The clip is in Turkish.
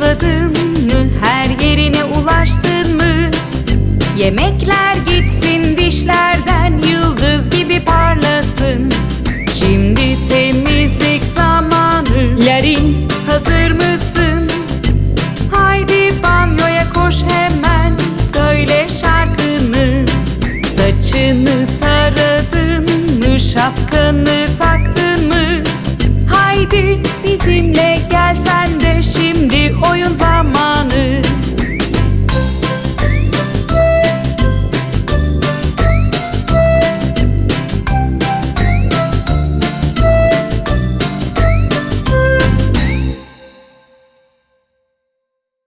Fırçaladın mı? Her yerine ulaştın mı? Yemekler gitsin dişlerden Yıldız gibi parlasın Şimdi temizlik zamanı Larry hazır mısın? Haydi banyoya koş hemen Söyle şarkını Saçını taradın mı? Şapkanı taktın